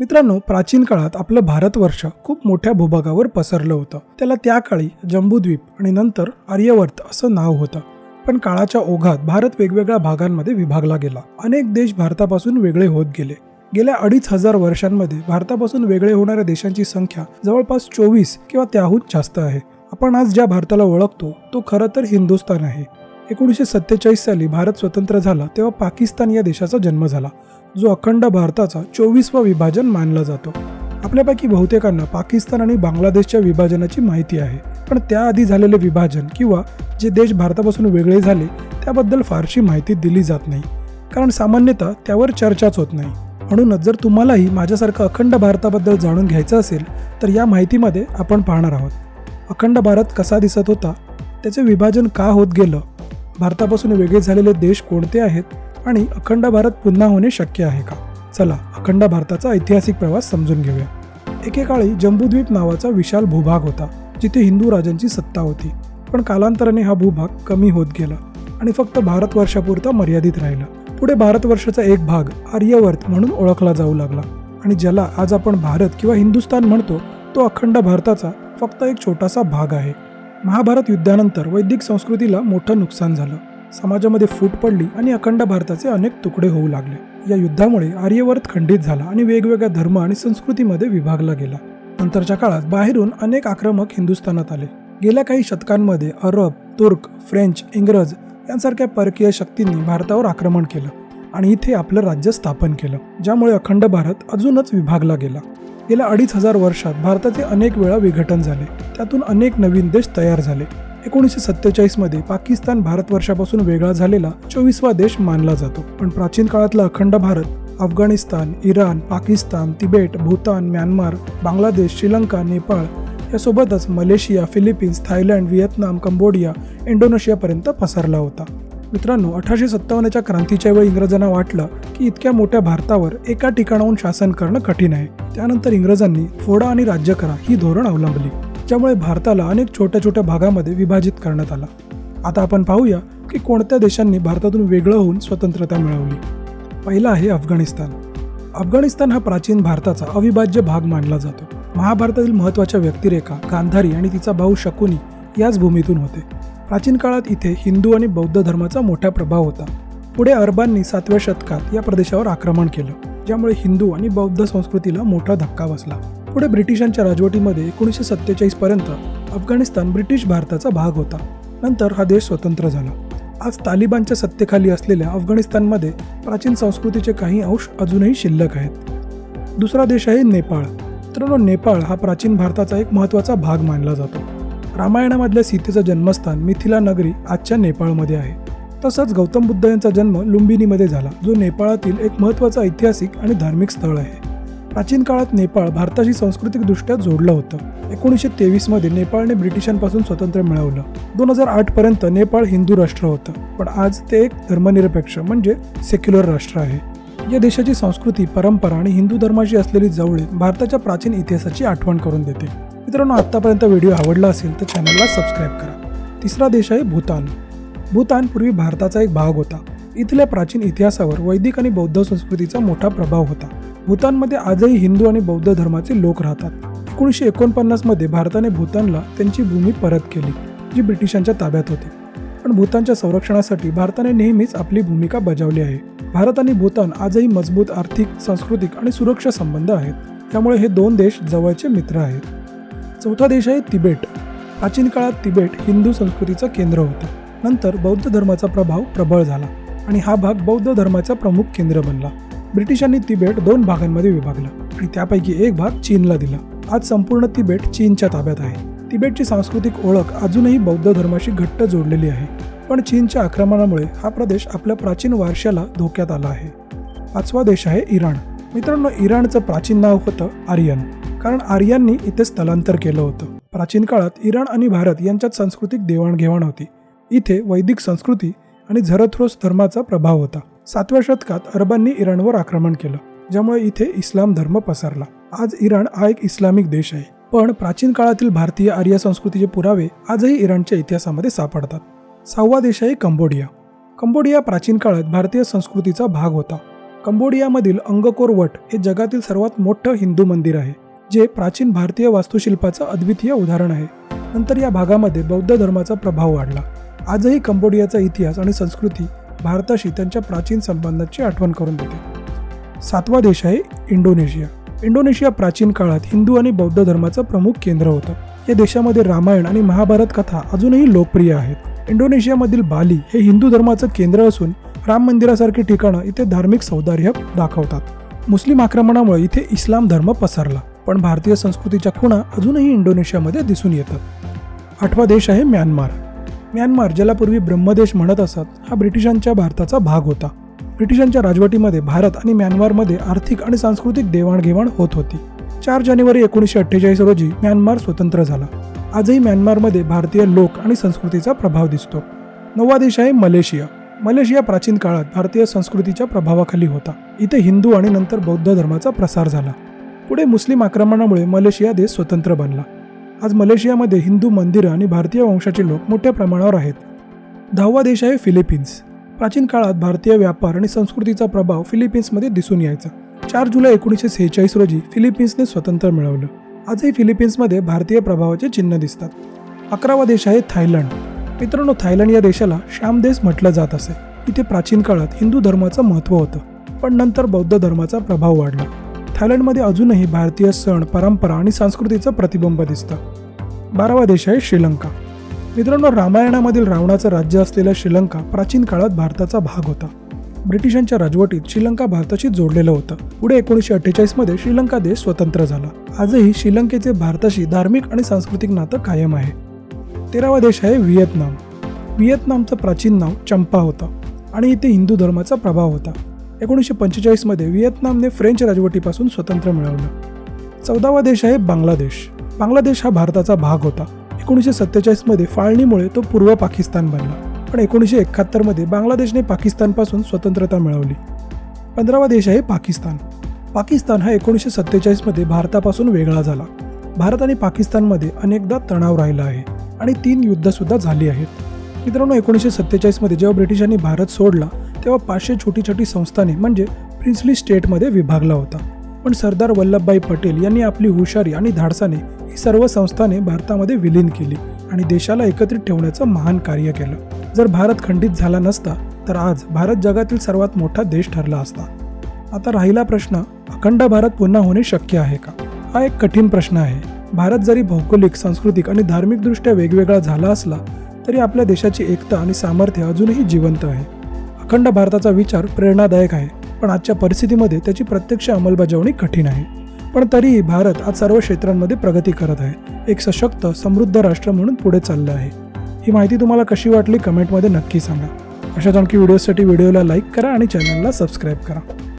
मित्रांनो प्राचीन काळात आपलं भारतवर्ष खूप मोठ्या भूभागावर पसरलं होतं. त्याला त्या काळी जम्बूद्वीप आणि नंतर आर्यवर्त असं नाव होतं. पण काळाच्या ओघात भारत वेगवेगळ्या भागांमध्ये विभागला गेला. अनेक देश भारतापासून वेगळे होत गेले. गेल्या अडीच हजार वर्षांमध्ये भारतापासून वेगळे होणाऱ्या देशांची संख्या जवळपास चोवीस किंवा त्याहून जास्त आहे. आपण आज ज्या भारताला ओळखतो तो खरं तर हिंदुस्थान आहे. एकोणीसशे सत्तेचाळीस साली भारत स्वतंत्र झाला तेव्हा पाकिस्तान या देशाचा जन्म झाला. जो अखंड भारताचा चोवीसवा विभाजन मानला जातो. आपल्यापैकी बहुतेकांना पाकिस्तान आणि बांगलादेशच्या विभाजनाची माहिती आहे. पण त्याआधी झालेले विभाजन किंवा जे देश भारतापासून वेगळे झाले त्याबद्दल फारशी माहिती दिली जात नाही. कारण सामान्यतः त्यावर चर्चाच होत नाही. म्हणूनच जर तुम्हालाही माझ्यासारखं अखंड भारताबद्दल जाणून घ्यायचं असेल तर या माहितीमध्ये आपण पाहणार आहोत. अखंड भारत कसा दिसत होता? त्याचे विभाजन का होत गेलं? भारतापासून वेगळे झालेले देश कोणते आहेत? आणि अखंड भारत पुन्हा होणे शक्य आहे का? चला अखंड भारताचा ऐतिहासिक प्रवास समजून घेऊया. एकेकाळी जम्बूद्वीप नावाचा विशाल भूभाग होता जिथे हिंदू राजांची सत्ता होती. पण कालांतराने हा भूभाग कमी होत गेला आणि फक्त भारतवर्षापुरता मर्यादित राहिला. पुढे भारतवर्षाचा एक भाग आर्यवर्त म्हणून ओळखला जाऊ लागला आणि ज्याला आज आपण भारत किंवा हिंदुस्थान म्हणतो तो अखंड भारताचा फक्त एक छोटासा भाग आहे. महाभारत युद्धानंतर वैदिक संस्कृतीला मोठं नुकसान झालं. समाजामध्ये फूट पडली आणि अखंड भारताचे अनेक तुकडे होऊ लागले. या युद्धामुळे आर्यवर्त खंडित झाला आणि वेगवेगळ्या धर्म आणि संस्कृतीमध्ये विभागला गेला. नंतरच्या काळात बाहेरून अनेक आक्रमक हिंदुस्थानात आले. गेल्या काही शतकांमध्ये अरब तुर्क फ्रेंच इंग्रज यांसारख्या परकीय शक्तींनी भारतावर आक्रमण केलं आणि इथे आपलं राज्य स्थापन केलं ज्यामुळे अखंड भारत अजूनच विभागला गेला. गेल्या अडीच हजार वर्षात भारताचे अनेक वेळा विघटन झाले. त्यातून अनेक नवीन देश तयार झाले. एकोणीसशे सत्तेचाळीसमध्ये पाकिस्तान भारतवर्षापासून वेगळा झालेला चोवीसवा देश मानला जातो. पण प्राचीन काळातला अखंड Bharat Afghanistan Iran Pakistan Tibet Bhutan Myanmar Bangladesh Sri Lanka Nepal यासोबतच Malaysia Philippines Thailand Vietnam Cambodia इंडोनेशियापर्यंत पसरला होता. मित्रांनो अठराशे सत्तावन्नच्या क्रांतीच्या वेळी इंग्रजांना वाटलं की इतक्या मोठ्या भारतावर एका ठिकाणाहून शासन करणं कठीण आहे. त्यानंतर इंग्रजांनी फोडा आणि राज्य करा ही धोरण अवलंबली. ज्यामुळे भारताला अनेक छोट्या छोट्या भागामध्ये विभाजित करण्यात आला. आता आपण पाहूया की कोणत्या देशांनी भारतातून वेगळं होऊन स्वतंत्रता मिळवली. पहिला आहे अफगाणिस्तान. अफगाणिस्तान हा प्राचीन भारताचा अविभाज्य भाग मानला जातो. महाभारतातील महत्त्वाच्या व्यक्तिरेखा गांधारी आणि तिचा भाऊ शकुनी याच भूमीतून होते. प्राचीन काळात इथे हिंदू आणि बौद्ध धर्माचा मोठा प्रभाव होता. पुढे अरबांनी सातव्या शतकात या प्रदेशावर आक्रमण केलं ज्यामुळे हिंदू आणि बौद्ध संस्कृतीला मोठा धक्का बसला. पुढे ब्रिटिशांच्या राजवटीमध्ये एकोणीसशे सत्तेचाळीस पर्यंत अफगाणिस्तान ब्रिटिश भारताचा भाग होता. नंतर हा देश स्वतंत्र झाला. आज तालिबानच्या सत्तेखाली असलेल्या अफगाणिस्तानमध्ये प्राचीन संस्कृतीचे काही अंश अजूनही शिल्लक आहेत. दुसरा देश आहे नेपाळ. मित्रांनो नेपाळ हा प्राचीन भारताचा एक महत्त्वाचा भाग मानला जातो. रामायणामधल्या सीतेचं जन्मस्थान मिथिला नगरी आजच्या नेपाळमध्ये आहे. तसंच गौतम बुद्ध यांचा जन्म लुंबिनीमध्ये झाला जो नेपाळातील एक महत्त्वाचं ऐतिहासिक आणि धार्मिक स्थळ आहे. प्राचीन काळात नेपाळ भारताशी सांस्कृतिकदृष्ट्या जोडलं होतं. एकोणीसशे तेवीसमध्ये नेपाळने ब्रिटिशांपासून स्वातंत्र्य मिळवलं. दोन हजार आठपर्यंत नेपाळ हिंदू राष्ट्र होतं. पण आज ते एक धर्मनिरपेक्ष म्हणजे सेक्युलर राष्ट्र आहे. या देशाची संस्कृती परंपरा आणि हिंदू धर्माशी असलेली जवळीक भारताच्या प्राचीन इतिहासाची आठवण करून देते. मित्रांनो आत्तापर्यंत व्हिडिओ आवडला असेल तर चॅनलला सबस्क्राईब करा. तिसरा देश आहे भूतान. भूतान पूर्वी भारताचा एक भाग होता. इथल्या प्राचीन इतिहासावर वैदिक आणि बौद्ध संस्कृतीचा मोठा प्रभाव होता. भूतानमध्ये आजही हिंदू आणि बौद्ध धर्माचे लोक राहतात. एकोणीसशे एकोणपन्नासमध्ये भारताने भूतानला त्यांची भूमी परत केली जी ब्रिटिशांच्या ताब्यात होती. पण भूतानच्या संरक्षणासाठी भारताने नेहमीच आपली भूमिका बजावली आहे. भारत आणि भूतान आजही मजबूत आर्थिक सांस्कृतिक आणि सुरक्षा संबंध आहेत. त्यामुळे हे दोन देश जवळचे मित्र आहेत. चौथा देश आहे तिबेट. प्राचीन काळात तिबेट हिंदू संस्कृतीचं केंद्र होतं. नंतर बौद्ध धर्माचा प्रभाव प्रबळ झाला आणि हा भाग बौद्ध धर्माचा प्रमुख केंद्र बनला. ब्रिटिशांनी तिबेट दोन भागांमध्ये विभागलं आणि त्यापैकी एक भाग चीनला दिला. आज संपूर्ण तिबेट चीनच्या ताब्यात आहे. तिबेटची सांस्कृतिक ओळख अजूनही बौद्ध धर्माशी घट्ट जोडलेली आहे. पण चीनच्या आक्रमणामुळे हा प्रदेश आपल्या प्राचीन वारशाला धोक्यात आला आहे. पाचवा देश आहे इराण. मित्रांनो इराणचं प्राचीन नाव होतं आर्यन. कारण आर्यांनी इथे स्थलांतर केलं होतं. प्राचीन काळात इराण आणि भारत यांच्यात सांस्कृतिक देवाणघेवाण होती. इथे वैदिक संस्कृती आणि झरथ्रोस धर्माचा प्रभाव होता. सातव्या शतकात अरबांनी इराणवर आक्रमण केलं ज्यामुळे इथे इस्लाम धर्म पसरला. आज इराण हा एक इस्लामिक देश आहे. पण प्राचीन काळातील भारतीय आर्य संस्कृतीचे पुरावे आजही इराणच्या इतिहासामध्ये सापडतात. सहावा देश आहे कंबोडिया. कंबोडिया प्राचीन काळात भारतीय संस्कृतीचा भाग होता. कंबोडियामधील अंगकोर वट हे जगातील सर्वात मोठं हिंदू मंदिर आहे जे प्राचीन भारतीय वास्तुशिल्पाचं अद्वितीय उदाहरण आहे. नंतर या भागामध्ये बौद्ध धर्माचा प्रभाव वाढला. आजही कंबोडियाचा इतिहास आणि संस्कृती भारताशी त्यांच्या प्राचीन संबंधांची आठवण करून देते. सातवा देश आहे इंडोनेशिया. इंडोनेशिया प्राचीन काळात हिंदू आणि बौद्ध धर्माचं प्रमुख केंद्र होतं. या देशामध्ये रामायण आणि महाभारत कथा अजूनही लोकप्रिय आहेत. इंडोनेशियामधील बाली हे हिंदू धर्माचं केंद्र असून राम मंदिरासारखी ठिकाणं इथे धार्मिक सौंदर्य दाखवतात. मुस्लिम आक्रमणामुळे इथे इस्लाम धर्म पसरला पण भारतीय संस्कृतीच्या खुणा अजूनही इंडोनेशियामध्ये दिसून येतात. आठवा देश आहे म्यानमार. म्यानमार ज्याला पूर्वी ब्रह्मदेश म्हणत असत हा ब्रिटिशांच्या भारताचा भाग होता. ब्रिटिशांच्या राजवटीमध्ये भारत आणि म्यानमारमध्ये आर्थिक आणि सांस्कृतिक देवाणघेवाण होत होती. चार जानेवारी एकोणीसशे अठ्ठेचाळीस रोजी म्यानमार स्वतंत्र झाला. आजही म्यानमारमध्ये भारतीय लोक आणि संस्कृतीचा प्रभाव दिसतो. नववा देश आहे मलेशिया. मलेशिया प्राचीन काळात भारतीय संस्कृतीच्या प्रभावाखाली होता. इथे हिंदू आणि नंतर बौद्ध धर्माचा प्रसार झाला. पुढे मुस्लिम आक्रमणामुळे मलेशिया देश स्वतंत्र बनला. आज मलेशियामध्ये हिंदू मंदिरं आणि भारतीय वंशाचे लोक मोठ्या प्रमाणावर आहेत. दहावा देश आहे फिलिपिन्स. प्राचीन काळात भारतीय व्यापार आणि संस्कृतीचा प्रभाव फिलिपिन्समध्ये दिसून यायचा. चार जुलै एकोणीसशे सेहेचाळीस रोजी फिलिपिन्सने स्वतंत्र मिळवलं. आजही फिलिपिन्समध्ये भारतीय प्रभावाचे चिन्ह दिसतात. अकरावा देश आहे थायलंड. मित्रांनो थायलंड या देशाला श्याम देश म्हटलं जात असे. इथे प्राचीन काळात हिंदू धर्माचं महत्त्व होतं. पण नंतर बौद्ध धर्माचा प्रभाव वाढला. थायलंडमध्ये अजूनही भारतीय सण परंपरा आणि संस्कृतीचं प्रतिबिंब दिसतं. बारावा देश आहे श्रीलंका. मित्रांनो रामायणामधील रावणाचं राज्य असलेला श्रीलंका प्राचीन काळात भारताचा भाग होता. ब्रिटिशांच्या राजवटीत श्रीलंका भारताशी जोडलेलं होतं. पुढे एकोणीसशे अठ्ठेचाळीसमध्ये श्रीलंका देश स्वतंत्र झाला. आजही श्रीलंकेचे भारताशी धार्मिक आणि सांस्कृतिक नातं कायम आहे. तेरावा देश आहे व्हिएतनाम. व्हिएतनामचं प्राचीन नाव चंपा होतं आणि इथे हिंदू धर्माचा प्रभाव होता. एकोणीसशे पंचेचाळीसमध्ये व्हिएतनामने फ्रेंच राजवटीपासून स्वतंत्र मिळवलं. चौदावा देश आहे बांगलादेश. बांगलादेश हा भारताचा भाग होता. एकोणीसशे सत्तेचाळीसमध्ये फाळणीमुळे तो पूर्व पाकिस्तान बनला. पण एकोणीसशे एकाहत्तरमध्ये बांगलादेशने पाकिस्तानपासून स्वतंत्रता मिळवली. पंधरावा देश आहे पाकिस्तान. पाकिस्तान हा एकोणीसशे सत्तेचाळीसमध्ये भारतापासून वेगळा झाला. भारत आणि पाकिस्तानमध्ये अनेकदा तणाव राहिला आहे आणि तीन युद्धसुद्धा झाली आहेत. मित्रांनो एकोणीसशे सत्तेचाळीसमध्ये जेव्हा ब्रिटिशांनी भारत सोडला तेव्हा पाचशे छोटी छोटी संस्थाने म्हणजे प्रिन्सली स्टेटमध्ये विभागला होता. पण सरदार वल्लभभाई पटेल यांनी आपली हुशारी आणि धाडसाने ही सर्व संस्थाने भारतामध्ये विलीन केली आणि देशाला एकत्रित ठेवण्याचं महान कार्य केलं. जर भारत खंडित झाला नसता तर आज भारत जगातील सर्वात मोठा देश ठरला असता. आता राहिला प्रश्न अखंड भारत पुन्हा होणे शक्य आहे का? हा एक कठीण प्रश्न आहे. भारत जरी भौगोलिक सांस्कृतिक आणि धार्मिकदृष्ट्या वेगवेगळा झाला असला तरी आपल्या देशाची एकता आणि सामर्थ्य अजूनही जिवंत आहे. अखंड भारताचा विचार प्रेरणादायक आहे. पण आजच्या परिस्थितीमध्ये त्याची प्रत्यक्ष अंमलबजावणी कठीण आहे. पण तरीही भारत आज सर्व क्षेत्रांमध्ये प्रगती करत आहे. एक सशक्त समृद्ध राष्ट्र म्हणून पुढे चाललं आहे. ही माहिती तुम्हाला कशी वाटली कमेंटमध्ये नक्की सांगा. अशाच आणखी व्हिडिओसाठी व्हिडिओला लाईक करा आणि चॅनलला सबस्क्राईब करा.